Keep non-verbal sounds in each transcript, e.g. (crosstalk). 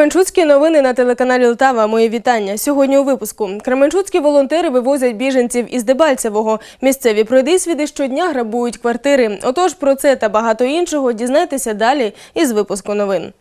Кременчуцькі новини на телеканалі Лтава. Мої вітання. Сьогодні у випуску. Кременчуцькі волонтери вивозять біженців із Дебальцевого. Місцеві пройдисвіди щодня грабують квартири. Отож, про це та багато іншого дізнайтеся далі із випуску новин.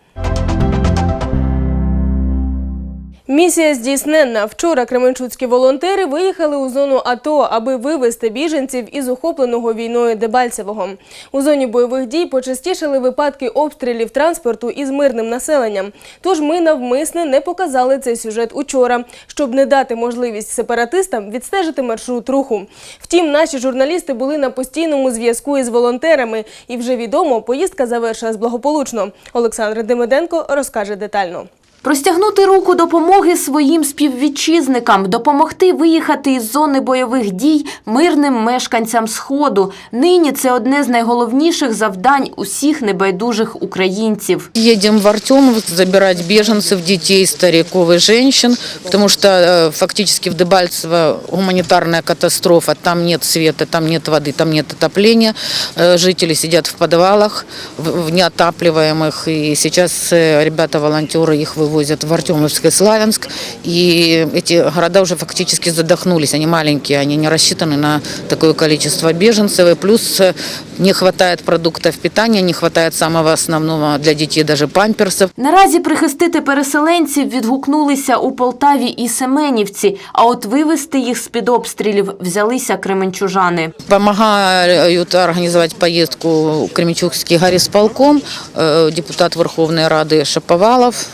Місія здійсненна. Вчора кременчуцькі волонтери виїхали у зону АТО, аби вивезти біженців із охопленого війною Дебальцевого. У зоні бойових дій почастішали випадки обстрілів транспорту із мирним населенням. Тож ми навмисне не показали цей сюжет учора, щоб не дати можливість сепаратистам відстежити маршрут руху. Втім, наші журналісти були на постійному зв'язку із волонтерами, і вже відомо, поїздка завершилась благополучно. Олександр Демиденко розкаже детально. Простягнути руку допомоги своїм співвітчизникам, допомогти виїхати із зони бойових дій мирним мешканцям Сходу. Нині це одне з найголовніших завдань усіх небайдужих українців. Едем в Артемовск забирать беженцев, детей, стариков и женщин, потому что э, фактически в Дебальцево гуманитарная катастрофа. Там нет света, там нет воды, там нет отопления. Э, Жители сидят в подвалах, в в неотапливаемых. И сейчас э, ребята-волонтеры их вывозят в Артемовск и Славянск. И эти города уже фактически задохнулись. Они маленькие, они не рассчитаны на такое количество беженцев. И плюс э, не хватает продуктов питания, не хватает самого основного для детей даже памперсов. Наразі прихистити переселенців відгукнулися у Полтаві і Семенівці, а от вивезти їх з-під обстрілів взялися кременчужани. Помогают организовать поездку Кременчугский горисполком, э, депутат Верховной Рады Шаповалов,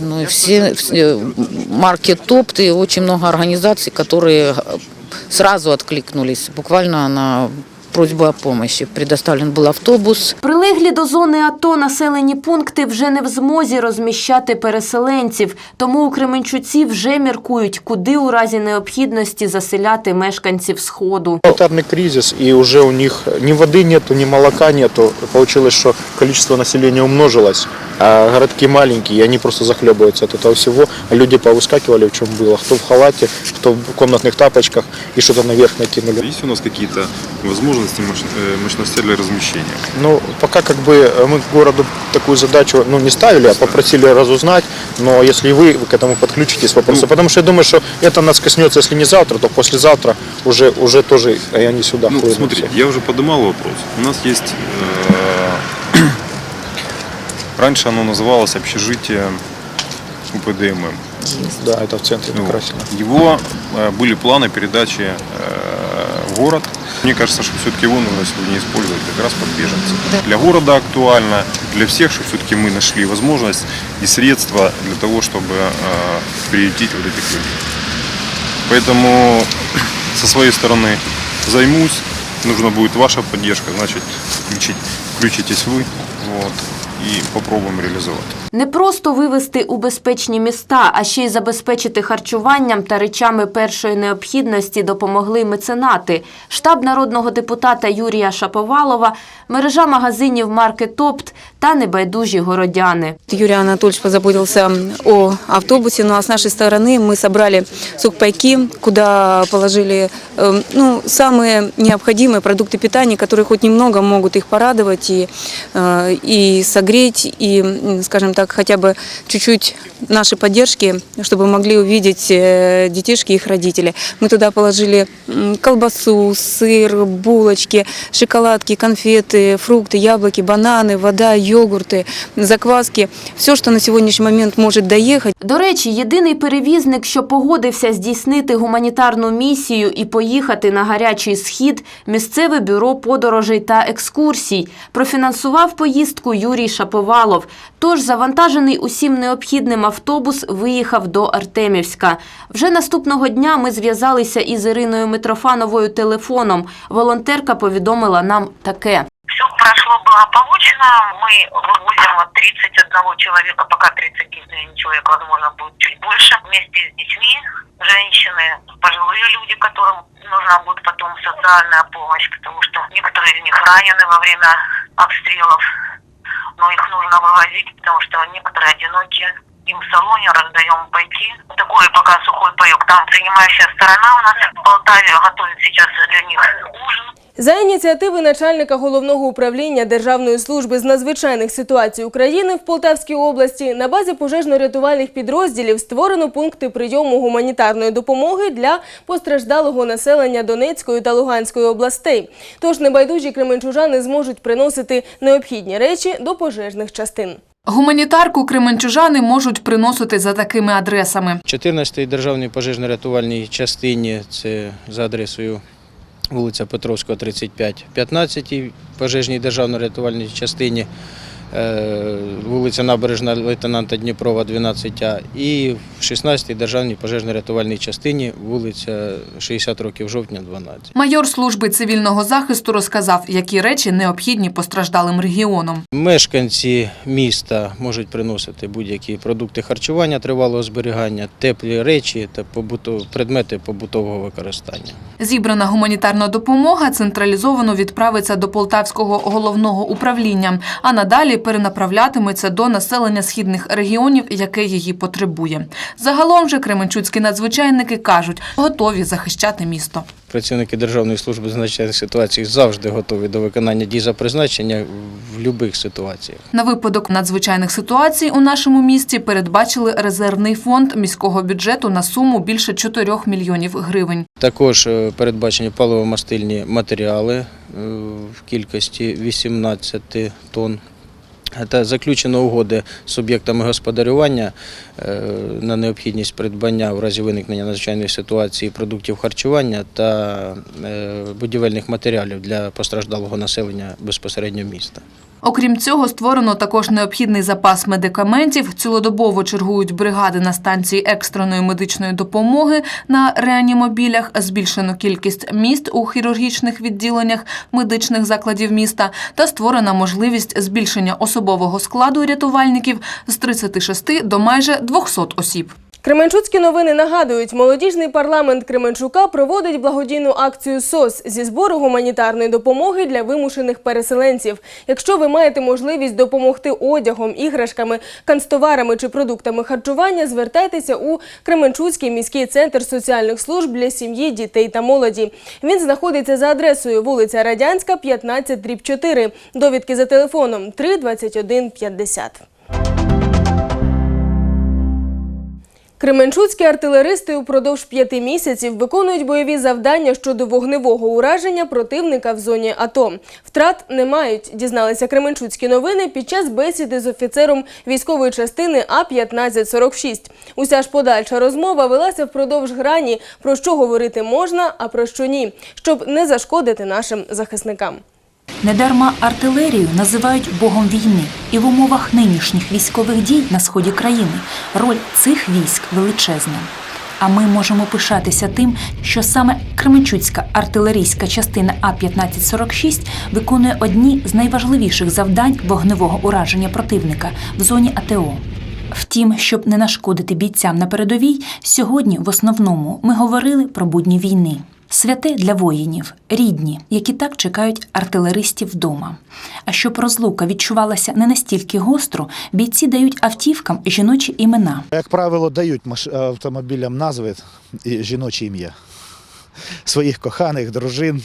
ну и все, все маркет ТОПТ и очень много организаций, которые сразу откликнулись. Буквально на просьбу о помощи. Предоставлен был автобус, Прилеглі до зони АТО населені пункти вже не в змозі розміщати переселенців, тому у Кременчуці вже міркують, куди у разі необхідності заселяти мешканців Сходу. Гуманитарный кризис, и уже у них ни воды нету, ни молока нету. Получилось, что количество населения умножилось, а городки маленькие, и они просто захлебываются от этого всего. А люди повыскакивали, в чем было. Кто в халате, кто в комнатных тапочках, и что-то наверх накинули. Есть у нас какие-то возможности, э, мощности для размещения? Ну, пока как бы э, мы городу такую задачу ну, не ставили, а попросили разузнать. Но если и вы к этому подключитесь вопросы, Ну. потому что я думаю, что это нас коснется, если не завтра, то послезавтра уже, уже тоже и они сюда Ну, хлынут смотрите, все. я уже поднимал вопрос. У нас есть... э, (clears throat) Раньше оно называлось общежитие УПДММ. Да, это в центре Ну. Его э, были планы передачи э, в город. Мне кажется, что все-таки его нужно сегодня использовать как раз под беженцев. Для города актуально, для всех, что все-таки мы нашли возможность и средства для того, чтобы э, приютить вот этих людей. Поэтому со своей стороны займусь. Нужна будет ваша поддержка, значит, включить, включитесь вы. Вот, и попробуем реализовать. Не просто вивезти у безпечні міста, а ще й забезпечити харчуванням та речами першої необхідності допомогли меценати. Штаб народного депутата Юрія Шаповалова, мережа магазинів «Маркет Опт» та небайдужі городяни. Юрий Анатольевич позаботился о автобусе, ну а с нашей стороны мы собрали сухпайки, куда положили э, ну, самые необходимые продукты питания, которые хоть немного могут их порадовать и, э, и согреть, и, м, скажем так, хотя бы чуть-чуть нашей поддержки, чтобы могли увидеть э, детишки и их родители. Мы туда положили м, колбасу, сыр, булочки, шоколадки, конфеты, фрукты, яблоки, бананы, вода, йогурты, закваски. Все, что на сегодняшний момент может доехать. До речі, єдиний перевізник, що погодився здійснити гуманітарну місію і поїхати на гарячий схід – місцеве бюро подорожей та екскурсій. Профінансував поїздку Юрій Шаповалов. Тож завантажений усім необхідним автобус виїхав до Артемівська. Вже наступного дня ми зв'язалися із Іриною Митрофановою телефоном. Волонтерка повідомила нам таке. Все прошло благополучно. Мы вывозим 31 человека, пока 31 человек, возможно, будет чуть больше, вместе с детьми, женщины, пожилые люди, которым нужна будет потом социальная помощь, потому что некоторые из них ранены во время обстрелов, но их нужно вывозить, потому что некоторые одинокие. Им в салоне раздаем пайки. Такой пока сухой паек. Там принимающая сторона у нас в Полтаве готовит сейчас для них ужин. За ініціативи начальника головного управління Державної служби з надзвичайних ситуацій України в Полтавській області на базі пожежно-рятувальних підрозділів створено пункти прийому гуманітарної допомоги для постраждалого населення Донецької та Луганської областей. Тож небайдужі кременчужани зможуть приносити необхідні речі до пожежних частин. Гуманітарку кременчужани можуть приносити за такими адресами. 14-й державній пожежно-рятувальній частині, це за адресою вулиця Петровського, 35, 15-й пожежній державно-рятувальній частині, е, вулиця Набережна лейтенанта Дніпрова, 12А, і в 16-й державній пожежно-рятувальній частині, вулиця 60 років жовтня, 12. Майор служби цивільного захисту розказав, які речі необхідні постраждалим регіонам. Мешканці міста можуть приносити будь-які продукти харчування тривалого зберігання, теплі речі та побутов- предмети побутового використання. Зібрана гуманітарна допомога централізовано відправиться до Полтавського головного управління, а надалі перенаправлятиметься до населення східних регіонів, яке її потребує. Загалом же кременчуцькі надзвичайники кажуть, готові захищати місто. Працівники Державної служби з надзвичайних ситуацій завжди готові до виконання дій за призначення в будь-яких ситуаціях. На випадок надзвичайних ситуацій у нашому місті передбачили резервний фонд міського бюджету на суму більше 4 мільйонів гривень. Також е, передбачені паливомастильні матеріали е, в кількості 18 тонн. Та заключено угоди з суб'єктами господарювання е, на необхідність придбання в разі виникнення надзвичайної ситуації продуктів харчування та е, будівельних матеріалів для постраждалого населення безпосередньо міста. Окрім цього, створено також необхідний запас медикаментів. Цілодобово чергують бригади на станції екстреної медичної допомоги на реанімобілях. Збільшено кількість міст у хірургічних відділеннях медичних закладів міста та створена можливість збільшення особового складу рятувальників з 36 до майже 200 осіб. Кременчуцькі новини нагадують, молодіжний парламент Кременчука проводить благодійну акцію СОС зі збору гуманітарної допомоги для вимушених переселенців. Якщо ви маєте можливість допомогти одягом, іграшками, канцтоварами чи продуктами харчування, звертайтеся у Кременчуцький міський центр соціальних служб для сім'ї, дітей та молоді. Він знаходиться за адресою вулиця Радянська, 15 дріб 4. Довідки за телефоном 3 21 50. Кременчуцькі артилеристи упродовж п'яти місяців виконують бойові завдання щодо вогневого ураження противника в зоні АТО. Втрат не мають, дізналися Кременчуцькі новини під час бесіди з офіцером військової частини А-1546. Уся ж подальша розмова велася впродовж грані, про що говорити можна, а про що ні, щоб не зашкодити нашим захисникам. Недарма артилерію називають богом війни, і в умовах нинішніх військових дій на сході країни роль цих військ величезна. А ми можемо пишатися тим, що саме Кременчуцька артилерійська частина А-1546 виконує одні з найважливіших завдань вогневого ураження противника в зоні АТО. Втім, щоб не нашкодити бійцям на передовій, сьогодні в основному ми говорили про будні війни. Святе для воїнів, рідні, які так чекають артилеристів вдома. А щоб розлука відчувалася не настільки гостро, бійці дають автівкам жіночі імена. Як правило, дають автомобілям назви і жіночі ім'я. Своїх коханих, дружин,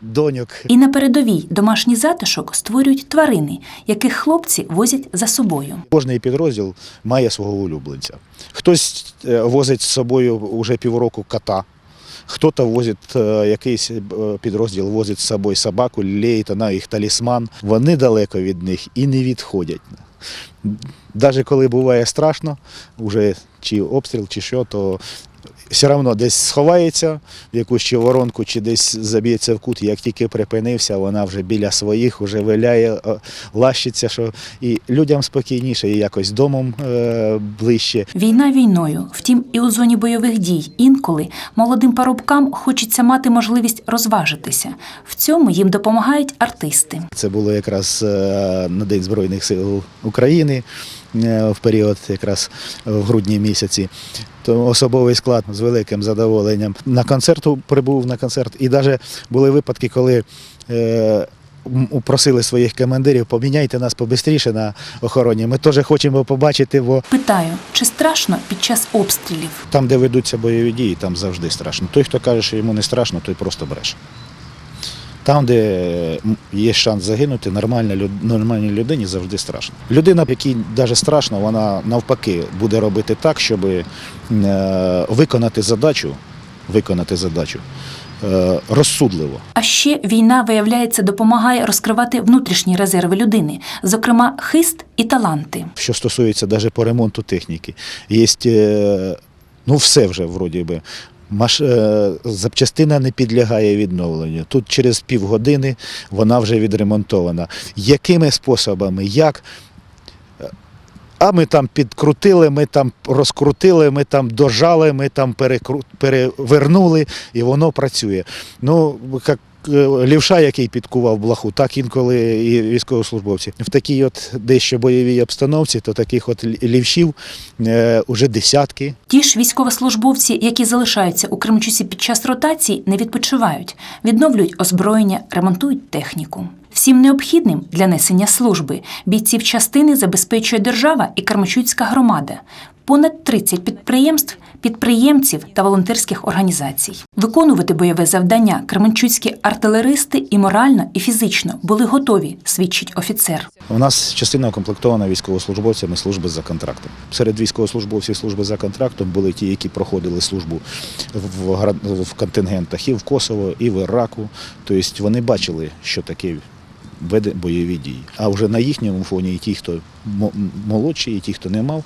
доньок. І на передовій домашній затишок створюють тварини, яких хлопці возять за собою. Кожний підрозділ має свого улюбленця. Хтось е, возить з собою вже півроку кота, хтось возить е, якийсь е, підрозділ возить з собою собаку, леє, вона їх талісман. Вони далеко від них і не відходять. Навіть коли буває страшно, вже чи обстріл, чи що, то все одно десь сховається в якусь чи воронку, чи десь заб'ється в кут. Як тільки припинився, вона вже біля своїх, вже виляє, е, лащиться, що і людям спокійніше, і якось домом е, ближче. Війна війною, втім, і у зоні бойових дій інколи молодим парубкам хочеться мати можливість розважитися. В цьому їм допомагають артисти. Це було якраз е, на День Збройних сил України в період якраз в грудні місяці. То особовий склад з великим задоволенням на концерту прибув на концерт. І навіть були випадки, коли е, просили своїх командирів, поміняйте нас побистріше на охороні. Ми теж хочемо побачити, бо Питаю, чи страшно під час обстрілів? там, де ведуться бойові дії, там завжди страшно. Той, хто каже, що йому не страшно, той просто бреше. Там, де є шанс загинути, нормальна люд- нормальній людині завжди страшно. Людина, якій навіть страшно, вона навпаки буде робити так, щоб е, виконати задачу, виконати задачу е, розсудливо. А ще війна, виявляється, допомагає розкривати внутрішні резерви людини, зокрема хист і таланти. Що стосується навіть по ремонту техніки, є е, ну все вже вроді би. Маш... е, Запчастина не підлягає відновленню. Тут через півгодини вона вже відремонтована. Якими способами? Як? А ми там підкрутили, ми там розкрутили, ми там дожали, ми там перекру... перевернули, і воно працює. Ну, як лівша, який підкував блаху, так інколи і військовослужбовці. В такій от дещо бойовій обстановці, то таких от лівшів е, уже десятки. Ті ж військовослужбовці, які залишаються у Кременчуці під час ротації, не відпочивають, відновлюють озброєння, ремонтують техніку. Всім необхідним для несення служби бійців частини забезпечує держава і Кременчуцька громада. Понад 30 підприємств, підприємців та волонтерських організацій. Виконувати бойове завдання кременчуцькі артилеристи і морально, і фізично були готові, свідчить офіцер. У нас частина укомплектована військовослужбовцями служби за контрактом. Серед військовослужбовців служби за контрактом були ті, які проходили службу в, контингентах і в Косово, і в Іраку. Тобто вони бачили, що таке веде бойові дії. А вже на їхньому фоні і ті, хто мо- молодші, і ті, хто не мав,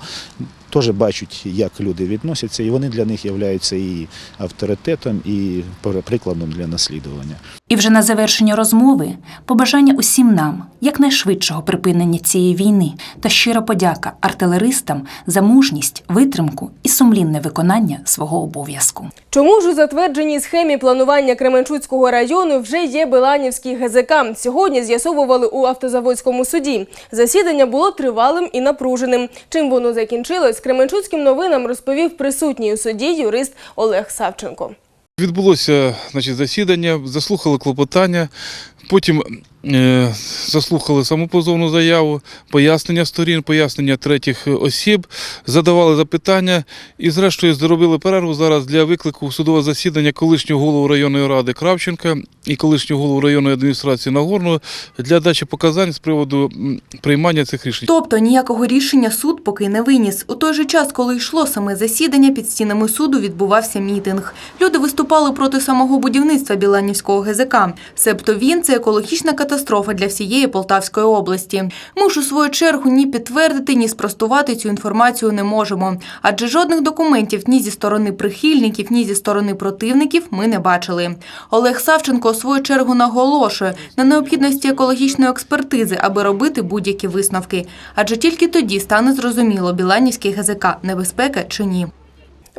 теж бачать, як люди відносяться, і вони для них являються і авторитетом, і прикладом для наслідування. І вже на завершення розмови побажання усім нам якнайшвидшого припинення цієї війни та щира подяка артилеристам за мужність, витримку і сумлінне виконання свого обов'язку. Чому ж у затвердженій схемі планування Кременчуцького району вже є Биланівський ГЗК? Сьогодні з'ясовували у автозаводському суді. Засідання було тривалим і напруженим. Чим воно закінчилось, Кременчуцьким новинам розповів присутній у суді юрист Олег Савченко. Відбулося значить, засідання, заслухали клопотання, потім е, заслухали саму позовну заяву, пояснення сторін, пояснення третіх осіб, задавали запитання і, зрештою, зробили перерву зараз для виклику в судове засідання колишнього голову районної ради Кравченка і колишнього голову районної адміністрації Нагорного для дачі показань з приводу приймання цих рішень. Тобто ніякого рішення суд поки не виніс. У той же час, коли йшло саме засідання, під стінами суду відбувався мітинг. Люди виступали проти самого будівництва Біланівського ГЗК. Себто він це екологічна катастрофа для всієї Полтавської області. Ми ж у свою чергу ні підтвердити, ні спростувати цю інформацію не можемо. Адже жодних документів ні зі сторони прихильників, ні зі сторони противників ми не бачили. Олег Савченко у свою чергу наголошує на необхідності екологічної експертизи, аби робити будь-які висновки. Адже тільки тоді стане зрозуміло, Біланівський ГЗК – небезпека чи ні.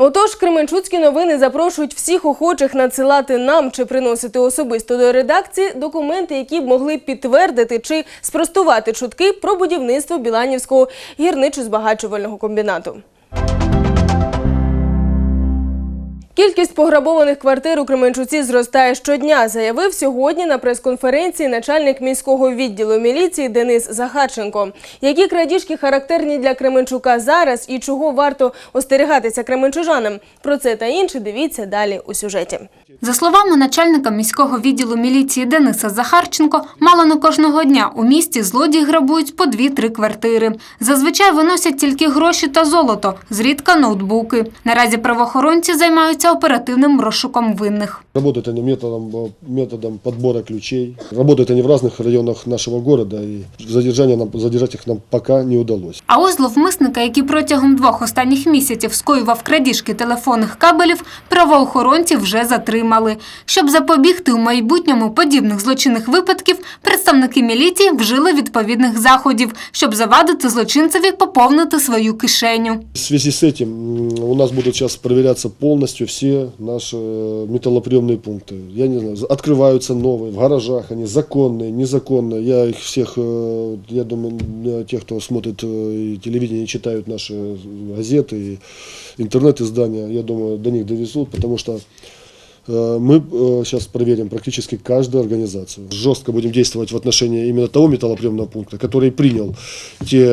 Отож, Кременчуцькі новини запрошують всіх охочих надсилати нам чи приносити особисто до редакції документи, які б могли підтвердити чи спростувати чутки про будівництво Біланівського гірничо-збагачувального комбінату. Кількість пограбованих квартир у Кременчуці зростає щодня, заявив сьогодні на прес-конференції начальник міського відділу міліції Денис Захарченко. Які крадіжки характерні для Кременчука зараз і чого варто остерігатися кременчужанам? Про це та інше дивіться далі у сюжеті. За словами начальника міського відділу міліції Дениса Захарченко, мало не кожного дня у місті злодії грабують по дві-три квартири. Зазвичай виносять тільки гроші та золото, зрідка ноутбуки. Наразі правоохоронці займаються оперативним розшуком винних. Работают они методом, э, методом подбора ключей. Работают они в разных районах нашего города, и задержание нам, задержать их нам пока не удалось. А ось зловмисника, який протягом двох останніх місяців скоював крадіжки телефонних кабелів, правоохоронці вже затримали. Щоб запобігти у майбутньому подібних злочинних випадків, представники міліції вжили відповідних заходів, щоб завадити злочинцеві поповнити свою кишеню. В связи с этим м, у нас будут сейчас проверяться полностью все наши э, металлоприемные пункты. Я не знаю, открываются новые, в гаражах они законные, незаконные. Я их всех, э, я думаю, э, те, кто смотрит э, и телевидение, читают наши газеты, и интернет-издания, я думаю, до них довезут, потому что Мы сейчас проверим практически каждую организацию. Жестко будем действовать в отношении именно того металлоприемного пункта, который принял те,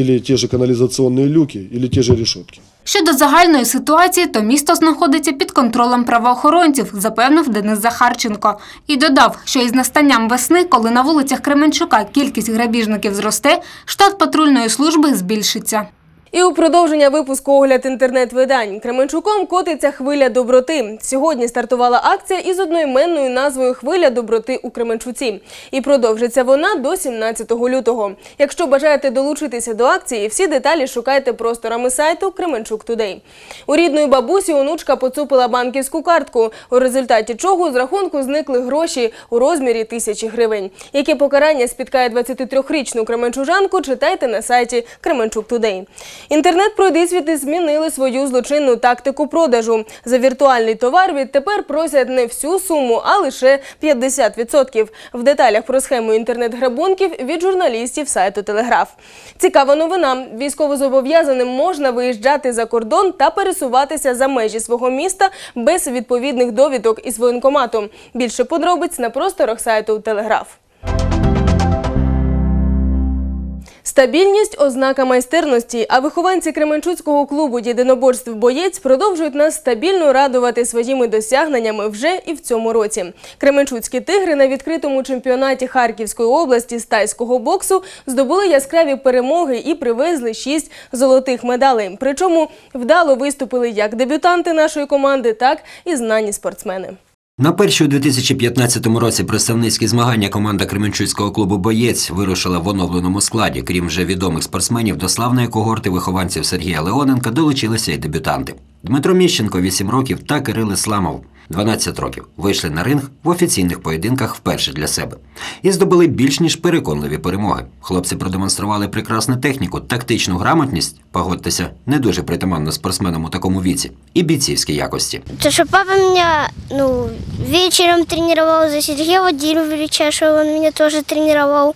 или те же канализационные люки, или те же решетки. Щодо загальної ситуації, то місто знаходиться під контролем правоохоронців, запевнив Денис Захарченко. І додав, що із настанням весни, коли на вулицях Кременчука кількість грабіжників зросте, штат патрульної служби збільшиться. І у продовження випуску огляд інтернет-видань Кременчуком котиться хвиля доброти. Сьогодні стартувала акція із одноіменною назвою Хвиля доброти у Кременчуці. І продовжиться вона до 17 лютого. Якщо бажаєте долучитися до акції, всі деталі шукайте просторами сайту Кременчук Тудей. У рідної бабусі онучка поцупила банківську картку, у результаті чого з рахунку зникли гроші у розмірі тисячі гривень. Яке покарання спіткає 23-річну кременчужанку, читайте на сайті Кременчук Тудей. Інтернет-пройдисвіти змінили свою злочинну тактику продажу. За віртуальний товар відтепер просять не всю суму, а лише 50%. В деталях про схему інтернет-грабунків від журналістів сайту Телеграф. Цікава новина. Військовозобов'язаним можна виїжджати за кордон та пересуватися за межі свого міста без відповідних довідок із воєнкомату. Більше подробиць на просторах сайту Телеграф. Стабільність ознака майстерності. А вихованці Кременчуцького клубу єдиноборств боєць продовжують нас стабільно радувати своїми досягненнями вже і в цьому році. Кременчуцькі тигри на відкритому чемпіонаті Харківської області з тайського боксу здобули яскраві перемоги і привезли шість золотих медалей. Причому вдало виступили як дебютанти нашої команди, так і знані спортсмени. На перші у 2015 році представницькі змагання команда Кременчуцького клубу Боєць вирушила в оновленому складі. Крім вже відомих спортсменів, до славної когорти вихованців Сергія Леоненка долучилися й дебютанти. Дмитро Міщенко 8 років та Кирил Ісламов 12 років вийшли на ринг в офіційних поєдинках вперше для себе і здобули більш ніж переконливі перемоги. Хлопці продемонстрували прекрасну техніку, тактичну грамотність, погодьтеся, не дуже притаманно спортсменам у такому віці, і бійцівські якості. То, что папа меня, ну, вечером тренировал за Сергея Владимировича, что он меня тоже тренировал,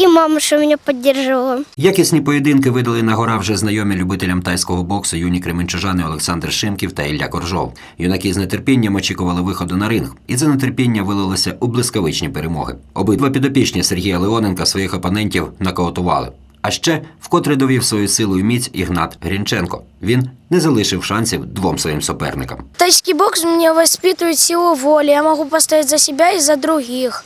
и мама, что меня поддерживала. Якісні поєдинки видали на гора вже знайомі любителям тайського боксу юні кременчужани Олександр Шимків та Ілля Коржов. Юнаки з нетерпінням очікували виходу на ринг, і це нетерпіння вилилося у блискавичні перемоги. Обидва підопічні Сергія Леоненка своїх опонентів нокаутували. А ще вкотре довів свою силу і міць Ігнат Грінченко. Він не залишив шансів двом своїм суперникам. Тайский бокс меня воспитывает силу воли. Я могу постоять за себя и за других.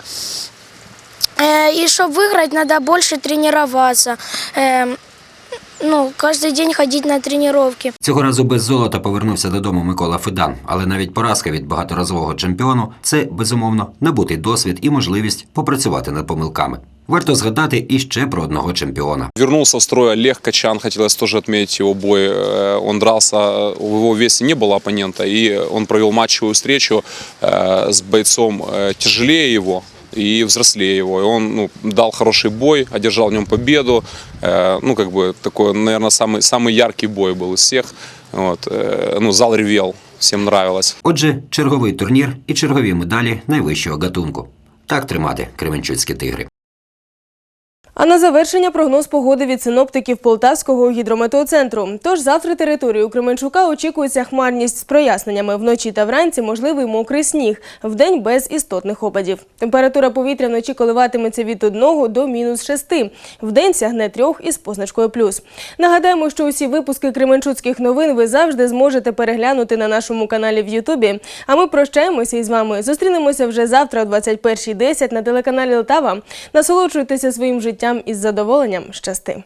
Э, И чтобы выиграть, надо больше тренироваться. Эм, Ну, каждый день ходить на тренировки. Цього разу без золота повернувся додому Микола Федан, але навіть поразка від багаторазового чемпіону це безумовно набутий досвід і можливість попрацювати над помилками. Варто згадати і ще про одного чемпіона. Вернулся в строй Олег Качан, хотелось тоже отметить его бой. Э, Он дрался, э, в его весе не было оппонента, и он провел матчевую встречу э, с бойцом э, тяжелее его и взрослее его. И он ну, дал хороший бой, одержал в нем победу. Э, Ну, как бы такой, наверное, самый, самый яркий бой был из всех. Вот. э, Ну, зал ревел, всем нравилось. Отже, черговий турнір і чергові медалі найвищого гатунку. Так тримати кременчуцькі тигри. А на завершення прогноз погоди від синоптиків Полтавського гідрометеоцентру. Тож завтра територію Кременчука очікується хмарність з проясненнями. Вночі та вранці можливий мокрий сніг, вдень без істотних опадів. Температура повітря вночі коливатиметься від 1 до мінус 6. Вдень сягне 3 із позначкою плюс. Нагадаємо, що усі випуски Кременчуцьких новин ви завжди зможете переглянути на нашому каналі в Ютубі. А ми прощаємося із вами. Зустрінемося вже завтра о 21.10 на телеканалі Лтава. Насолоджуйтеся своїм життям із задоволенням. Щасти!